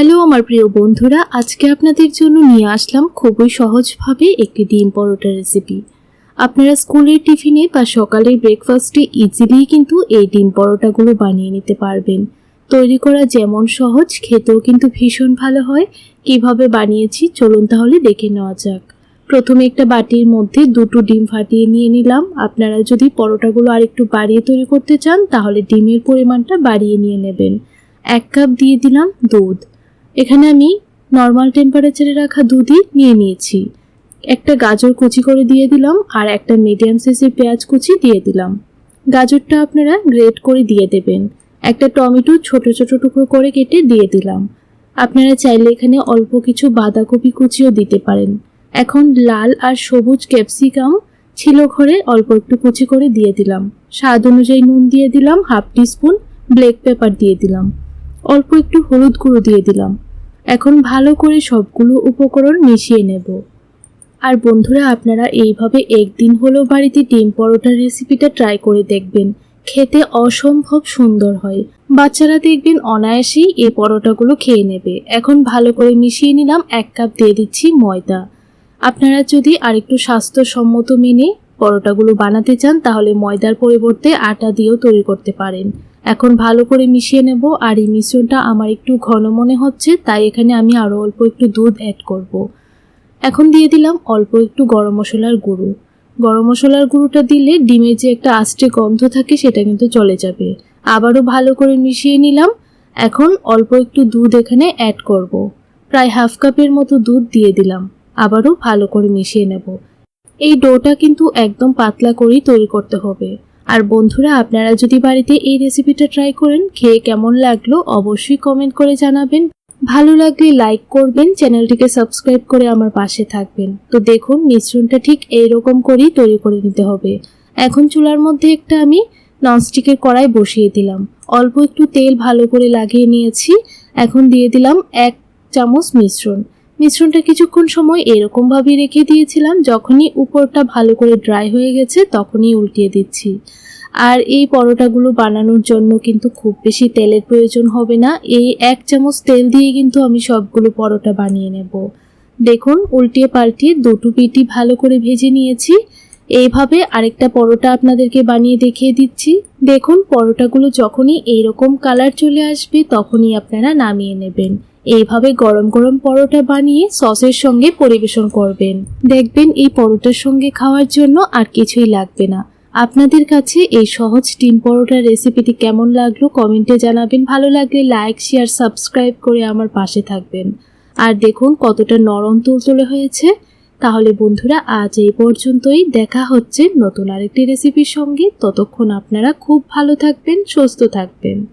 Hello, আমার প্রিয় বন্ধুরা, আজকে আপনাদের জন্য নিয়ে আসলাম খুবই সহজভাবে একটি ডিম পরোটা রেসিপি আপনারা স্কুলের টিফিনে বা সকালের ব্রেকফাস্টে ইজিলি কিন্তু এই ডিম পরোটাগুলো বানিয়ে নিতে পারবেন। তৈরি করা যেমন সহজ, খেতেও কিন্তু ভীষণ ভালো হয়। কীভাবে বানিয়েছি, চলুন তাহলে দেখে নেওয়া যাক। প্রথমে একটা বাটির মধ্যে দুটো ডিম ফাটিয়ে নিয়ে নিলাম। আপনারা যদি পরোটাগুলো আরেকটু বাড়িয়ে তৈরি করতে চান, তাহলে ডিমের পরিমাণটা বাড়িয়ে নিয়ে নেবেন। এক কাপ দিয়ে দিলাম দুধ। এখানে আমি নর্মাল টেম্পারেচারে রাখা দুধই নিয়ে নিয়েছি। একটা গাজর কুচি করে দিয়ে দিলাম আর একটা মিডিয়াম সাইজের পেঁয়াজ কুচি দিয়ে দিলাম। গাজরটা আপনারা গ্রেট করে দিয়ে দেবেন। একটা টমেটো ছোট ছোট টুকরো করে কেটে দিয়ে দিলাম। আপনারা চাইলে এখানে অল্প কিছু বাঁধাকপি কুচিও দিতে পারেন। এখন লাল আর সবুজ ক্যাপসিকাম ছিল ঘরে অল্প একটু কুচি করে দিয়ে দিলাম। স্বাদ অনুযায়ী নুন দিয়ে দিলাম হাফ টিস্পুন ব্ল্যাক পেপার দিয়ে দিলাম। অল্প একটু হলুদ গুঁড়ো দিয়ে দিলাম। এখন ভালো করে সবগুলো উপকরণ মিশিয়ে নেব। আর বন্ধুরা, আপনারা এইভাবে একদিন হলেও বাড়িতে ডিম পরোটার রেসিপিটা ট্রাই করে দেখবেন। খেতে অসম্ভব সুন্দর হয়। বাচ্চারা দেখবেন অনায়াসেই এই পরোটাগুলো খেয়ে নেবে। এখন ভালো করে মিশিয়ে নিলাম, এক কাপ দিয়ে দিচ্ছি ময়দা। আপনারা যদি আরেকটু স্বাস্থ্যসম্মত মেনে পরোটাগুলো বানাতে চান, তাহলে ময়দার পরিবর্তে আটা দিয়েও তৈরি করতে পারেন। এখন ভালো করে মিশিয়ে নেব, আর এই মিশ্রণটা আমার একটু ঘন মনে হচ্ছে, তাই এখানে আমি আরও অল্প একটু দুধ অ্যাড করব। এখন দিয়ে দিলাম অল্প একটু গরম মশলার গুঁড়ো। গরম মশলার গুঁড়োটা দিলে ডিমের যে একটা আষ্টে গন্ধ থাকে, সেটা কিন্তু চলে যাবে। আবারও ভালো করে মিশিয়ে নিলাম। এখন অল্প একটু দুধ এখানে অ্যাড করব। প্রায় হাফ কাপের মতো দুধ দিয়ে দিলাম। আবারও ভালো করে মিশিয়ে নেব। এই ডোটা কিন্তু একদম পাতলা করেই তৈরি করতে হবে। আর বন্ধুরা, আপনারা যদি বাড়িতে এই রেসিপিটা ট্রাই করেন, খেয়ে কেমন লাগল অবশ্যই কমেন্ট করে জানাবেন। ভালো লাগলে লাইক করবেন, চ্যানেলটিকে সাবস্ক্রাইব করে আমার পাশে থাকবেন। তো দেখুন, মিশ্রণটা ঠিক এইরকম করেই তৈরি করে নিতে হবে। এখন চুলার মধ্যে একটা আমি ননস্টিকের কড়াই বসিয়ে দিলাম। অল্প একটু তেল ভালো করে লাগিয়ে নিয়েছি। এখন দিয়ে দিলাম এক চামচ মিশ্রণ। মিশ্রণটা কিছুক্ষণ সময় এরকমভাবেই রেখে দিয়েছিলাম, যখনই উপরটা ভালো করে ড্রাই হয়ে গেছে তখনই উল্টিয়ে দিচ্ছি। আর এই পরোটাগুলো বানানোর জন্য কিন্তু খুব বেশি তেলের প্রয়োজন হবে না, এই এক চামচ তেল দিয়ে কিন্তু আমি সবগুলো পরোটা বানিয়ে নেব। দেখুন, উল্টিয়ে পাল্টিয়ে দুটো পিটি ভালো করে ভেজে নিয়েছি। এইভাবে আরেকটা পরোটা আপনাদেরকে বানিয়ে দেখিয়ে দিচ্ছি। দেখুন, পরোটাগুলো যখনই এইরকম কালার চলে আসবে তখনই আপনারা নামিয়ে নেবেন। এইভাবে গরম গরম পরোটা বানিয়ে সসের সঙ্গে পরিবেশন করবেন। দেখবেন এই পরোটার সঙ্গে খাওয়ার জন্য আর কিছুই লাগবে না। আপনাদের কাছে এই সহজ ডিম পরোটার রেসিপিটি কেমন লাগল কমেন্টে জানাবেন। ভালো লাগলে লাইক, শেয়ার, সাবস্ক্রাইব করে আমার পাশে থাকবেন। আর দেখুন কতটা নরম তুলতুলে হয়েছে। তাহলে বন্ধুরা, আজ এই পর্যন্তই। দেখা হচ্ছে নতুন আরেকটি রেসিপির সঙ্গে। ততক্ষণ আপনারা খুব ভালো থাকবেন, সুস্থ থাকবেন।